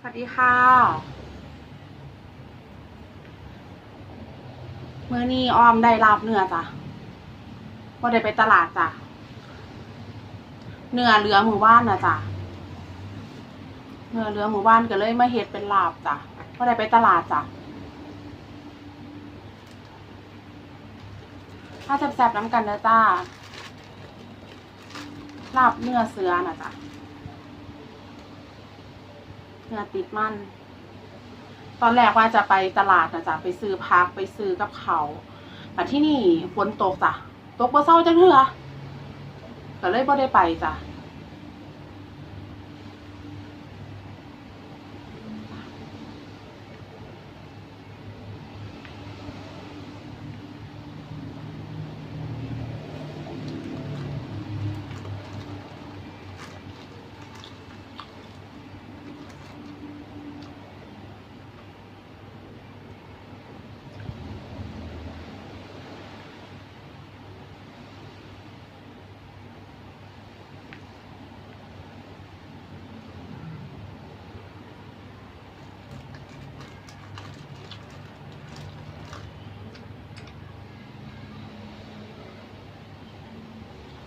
สวัสดีค่ะเมื่อนี้ออมได้รับเนื้อจ้ะว่าได้ไปตลาดจ้ะเนื้อเหลือหมู่บ้านนะจ้ะเนื้อเหลือหมู่บ้านก็เลยมาเฮ็ดเป็นลาบจ้ะว่าได้ไปตลาดจ้ะถ้าแซ่บๆน้ำกันนะจ้าลาบเนื้อเสือนะจ้ะ เนื้อติดมัน ตอนแรกว่าจะไปตลาดนะจ๊ะไปซื้อพักไปซื้อกับเขาแต่ที่นี่ฝนตกจ้ะตกบ่เศร้าจังเถื่อก็เลยบ่ได้ไปจ้ะ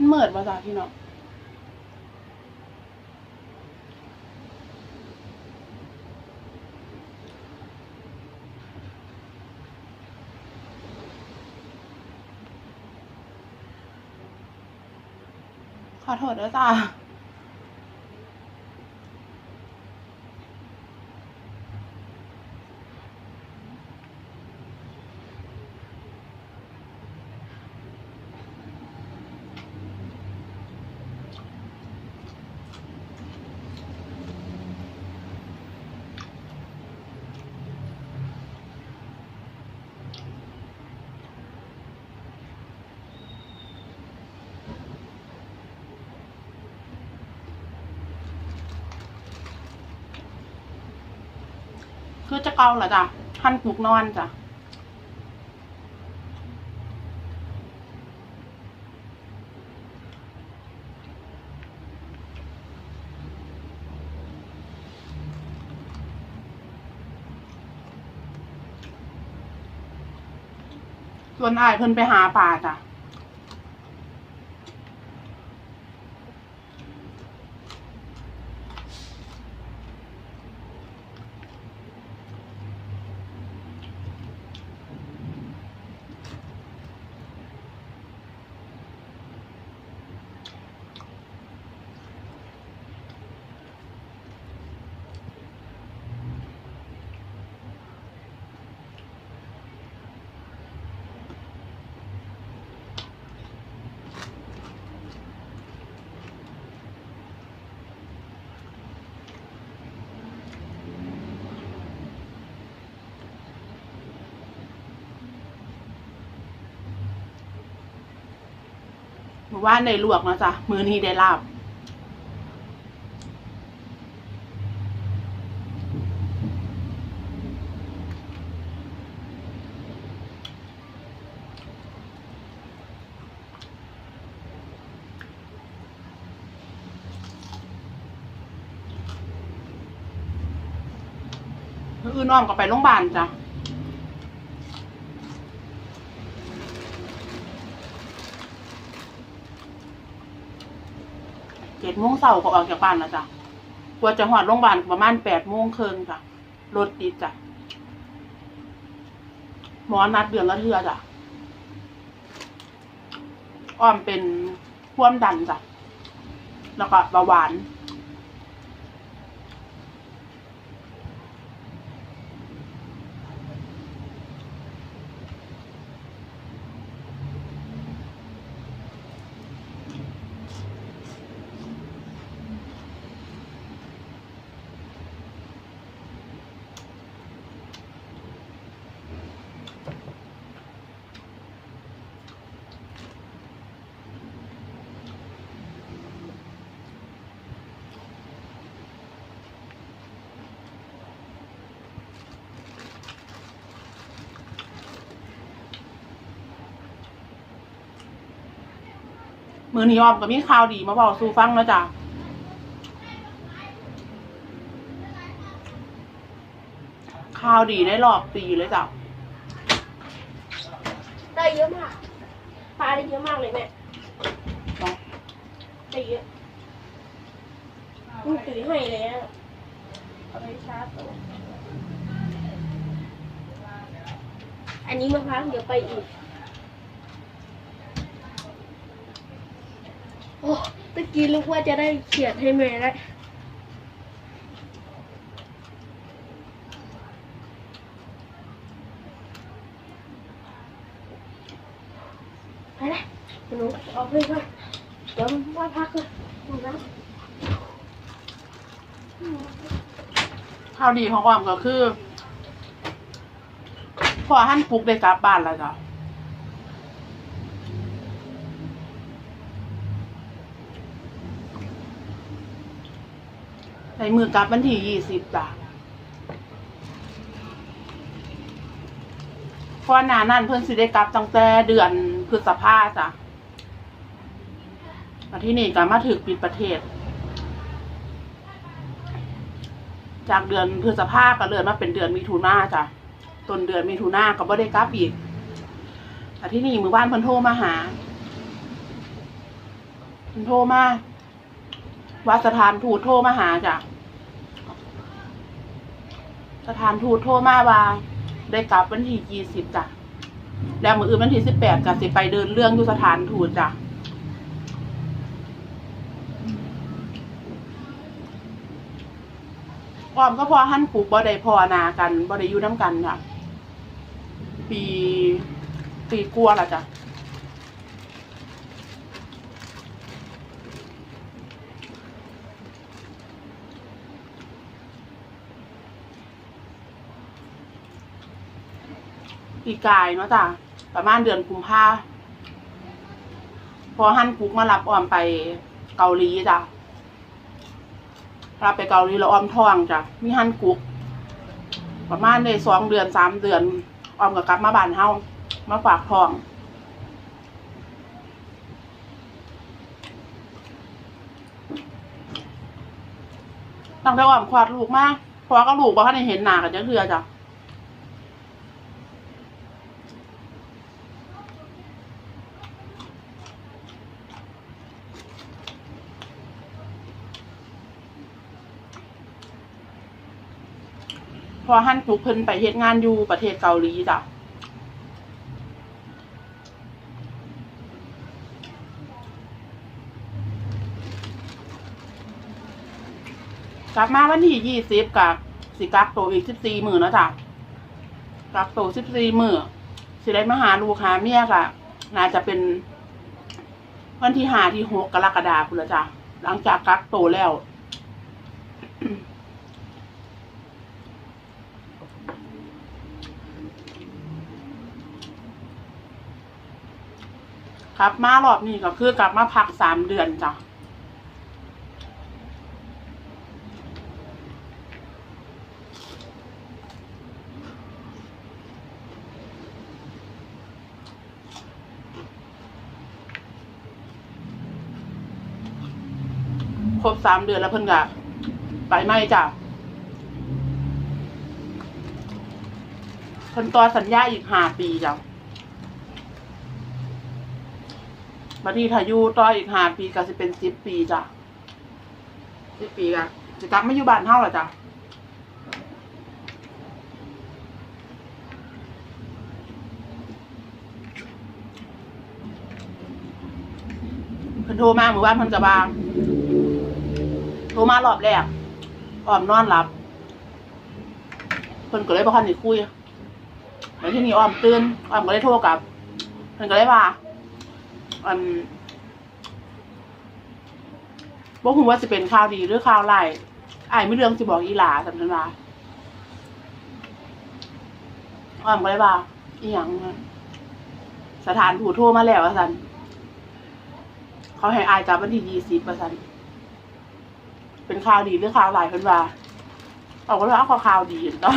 เหมิดมาจ้ะพี่น้องขอโทษด้วยจ้า คือจะเกาเหรอจ้ะหั่นปลูกนอนจ้ะส่วนอายเพิ่นไปหาปลาจ้ะ หมู่านในลวกนะจ้ะมือนี้ได้ลาบมื้ออื่นอ้อมก็ไปโรงพยาบาลจ้ะ เจ็ดโมงเสาร์ก็ออกจากบ้านแล้วจ้ะกว่าจะหอดโรงพยาบาลประมาณแปดโมงครึ่งจ้ะรถติดจ้ะหมอนัดเดือนละเทื่อจ้ะอ้อมเป็นควมดันจ้ะแล้วก็เบาหวาน มือนี้อ้อมก็มีข่าวดีมาบอกสู่ฟังแล้วจ้ะข่าวดีในรอบปีเลยจ้ะได้เยอะมากปลาได้เยอะมากเลยแม่เนาะได้เยอะมึงถือให้แล้วเอาไปชาร์จตัวอันนี้มะพร้าวเดี๋ยวไปอีก โอ้ตะกี้นึกว่าจะได้เขียนให้แม่แล้ไปเลยหนูออกไปก่อนเดี๋ยวว่าพักก่อนหนูนะข่าวดีของอ้อมก็คือพอหั่นปลุกได้กลับบ้านแล้วจ้ะ ในมือกลับวันที่ยี่สิบจ้ะเพราะหนานั่นเพิ่นสิได้กลับตั้งแต่เดือนพฤษภาจ้ะมาที่นี่ก็มาถึกปิดประเทศ จากเดือนพฤษภาก็เลื่อนมาเป็นเดือนมิถุนาจ้ะต้นเดือนมิถุนาก็บ่ได้กลับอีกแต่ที่นี่มือบ้านเพิ่นโทรมาหาเพิ่นโทรมาว่าสถานทูตโทรมาหาจ้ะ สถานทูตโทรมาว่า ได้กลับวันที่ยี่สิบจ้ะแล้วมืออื่นวันที่สิบแปดก็สิไปเดินเรื่องอยู่สถานทูตจ้ะความก็พอหั่นปลูกบ่ได้พอนากันบ่ได้อยู่น้ำกันค่ะ ปีปีกลัวาละจ้ะ ปีกายเนาะจ้ะประมาณเดือนกุมภาพอหั่นปลูกมารับออมไปเกาหลีจ้ะเราไปเกาหลีแล้วออมท้องจ้ะมีฮันกุกประมาณในสองเดือนสามเดือนออมก็กลับมาบ้านเฮามาฝากท้องตั้งแต่ออมคลอดลูกมาเพราะว่าก็ลูกบ่ทันเห็นหน้ากันจังเทือจ้ะ พอฮั่นปลุกเพิ่นไปเฮ็ดงานอยู่ประเทศเกาหลีจ้ะกลับมาวันที่ยี่สิบกับสิกักโตวอีกสิบสี่หมือนนะจ้ะกักโตสิบสี่หมือสิได้มาหาลูกหาเมียค่ะน่าจะเป็น วันที่ห้าที่หกกรกฎาคมละจ้ะหลังจากกักโตวแล้ว ครับมารอบนี้ก็คือกลับมาพักสามเดือนจ้ะครบสามเดือนแล้วเพิ่นก็ไปไม่จ้ะเพิ่นต่อสัญญาอีกห้าปีจ้ะ บัดนี้ถ้าอยู่ต่ออีกห้าปีก็สิเป็นสิบปีจ้ะสิบปีก็จะกลับมาอยู่บ้านเฮาและจ้ะเพิ่นโทรมาเมื่อวานเพิ่นก็ว่าโทรมารอบแรกอ้อมนอนหลับเพิ่นก็เลยบ่ทันได้คุยแล้วที่นี้อ้อมตื่นอ้อมก็เลยโทรกลับเพิ่นก็เลยว่า อันบ่ฮู้ว่าสิเป็นข่าวดีหรือข่าวไร้ายอ้ายมีเรื่องสิบอกอีหลาสำนันว่าอ้อมก็เลยว่าอีหยังสถานทูตโทรมาแล้วว่าสันเขาให้อายกลับวันที่ยี่สิบว่าสันเป็นข่าวดีหรือข่าวร้ายเพิ่นว่าเอาก็เลยเอาข่าวดีเนาะ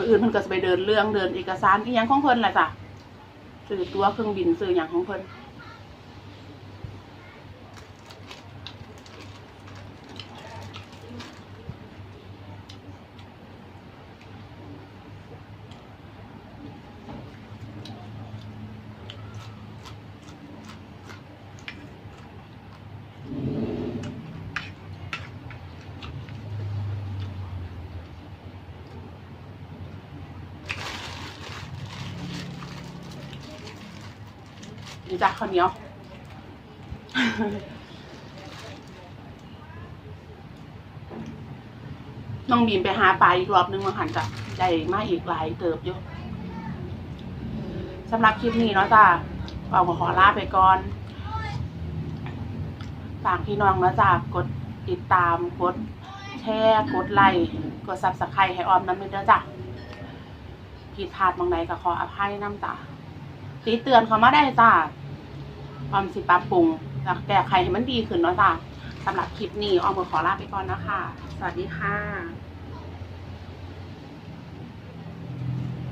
มื่ออื่นเพิ่นก็จะไปเดินเรื่องเดินเอกสารอีหยังของเพิ่นแหละจ้ะซื้อตัวเครื่องบินซื้ออย่างของเพิ่น จ้ะข้าวเหนียวน้องบีมไปหาปลาอีกรอบนึงมาหันจ้ะได้มาอีกหลายเติบอยู่สำหรับคลิปนี้เนาะจ้ะเอาขอลาไปก่อนฝากพี่น้องนะจ้ะกดติดตามกดแชร์กดไลค์กดซับสไครต์ให้ออมน้ำมือเด้อจ้ะผิดพลาดบางใดก็ขออภัยน้ำจ้ะตีเตือนเขามาได้จ้ะ ออมสิปรับปรุงแล้วแก้ไขให้มันดีขึ้นเนาะจ้ะสำหรับคลิปนี้ออมก็ขอลาไปก่อนนะคะ สวัสดีค่ะ